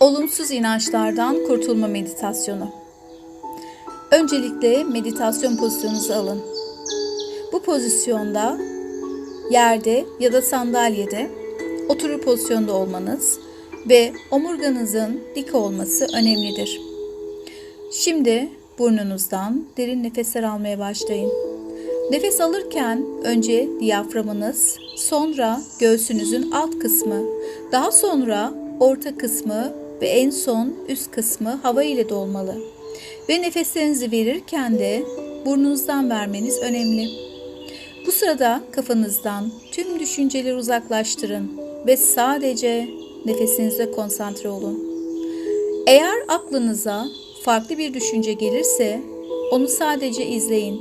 Olumsuz inançlardan kurtulma meditasyonu. Öncelikle meditasyon pozisyonunuzu alın. Bu pozisyonda yerde ya da sandalyede oturur pozisyonda olmanız ve omurganızın dik olması önemlidir. Şimdi burnunuzdan derin nefesler almaya başlayın. Nefes alırken önce diyaframınız, sonra göğsünüzün alt kısmı, daha sonra orta kısmı ve en son üst kısmı hava ile dolmalı. Ve nefeslerinizi verirken de burnunuzdan vermeniz önemli. Bu sırada kafanızdan tüm düşünceleri uzaklaştırın ve sadece nefesinize konsantre olun. Eğer aklınıza farklı bir düşünce gelirse onu sadece izleyin.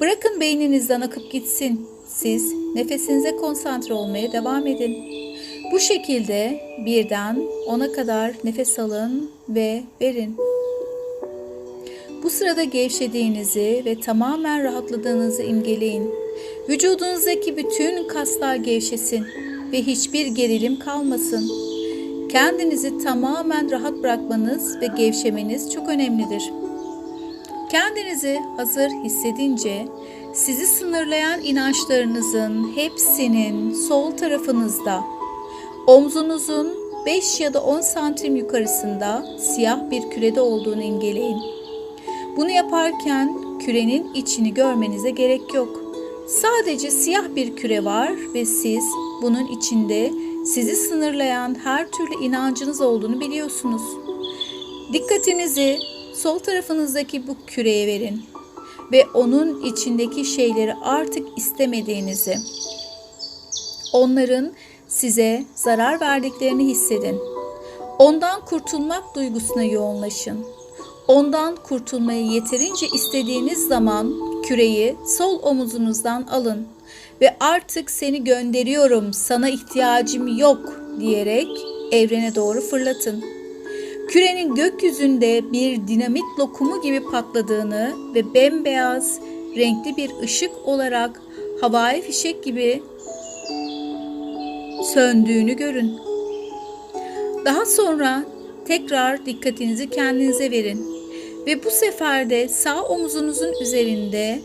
Bırakın beyninizden akıp gitsin. Siz nefesinize konsantre olmaya devam edin. Bu şekilde birden ona kadar nefes alın ve verin. Bu sırada gevşediğinizi ve tamamen rahatladığınızı imgeleyin. Vücudunuzdaki bütün kaslar gevşesin ve hiçbir gerilim kalmasın. Kendinizi tamamen rahat bırakmanız ve gevşemeniz çok önemlidir. Kendinizi hazır hissedince sizi sınırlayan inançlarınızın hepsinin sol tarafınızda, omzunuzun 5 ya da 10 santim yukarısında siyah bir kürede olduğunu imgeleyin. Bunu yaparken kürenin içini görmenize gerek yok. Sadece siyah bir küre var ve siz bunun içinde sizi sınırlayan her türlü inancınız olduğunu biliyorsunuz. Dikkatinizi sol tarafınızdaki bu küreye verin ve onun içindeki şeyleri artık istemediğinizi, onların size zarar verdiklerini hissedin. Ondan kurtulmak duygusuna yoğunlaşın. Ondan kurtulmayı yeterince istediğiniz zaman küreyi sol omuzunuzdan alın ve artık seni gönderiyorum, sana ihtiyacım yok diyerek evrene doğru fırlatın. Kürenin gökyüzünde bir dinamit lokumu gibi patladığını ve bembeyaz renkli bir ışık olarak havai fişek gibi söndüğünü görün. Daha sonra tekrar dikkatinizi kendinize verin ve bu sefer de sağ omuzunuzun üzerinde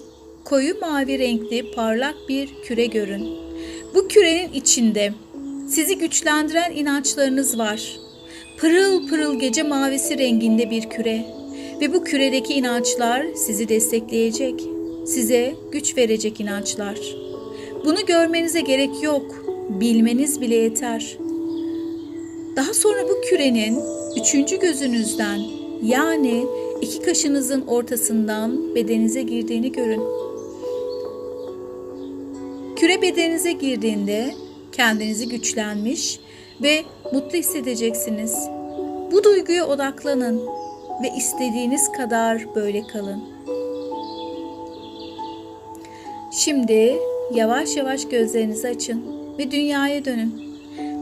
koyu mavi renkli parlak bir küre görün. Bu kürenin içinde sizi güçlendiren inançlarınız var. Pırıl pırıl gece mavisi renginde bir küre ve bu küredeki inançlar sizi destekleyecek, size güç verecek inançlar. Bunu görmenize gerek yok, bilmeniz bile yeter. Daha sonra bu kürenin üçüncü gözünüzden yani iki kaşınızın ortasından bedeninize girdiğini görün. Küre bedeninize girdiğinde kendinizi güçlenmiş ve mutlu hissedeceksiniz. Bu duyguya odaklanın ve istediğiniz kadar böyle kalın. Şimdi yavaş yavaş gözlerinizi açın ve dünyaya dönün.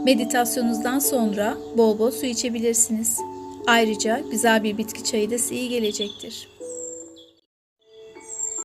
Meditasyonunuzdan sonra bol bol su içebilirsiniz. Ayrıca güzel bir bitki çayı da size iyi gelecektir.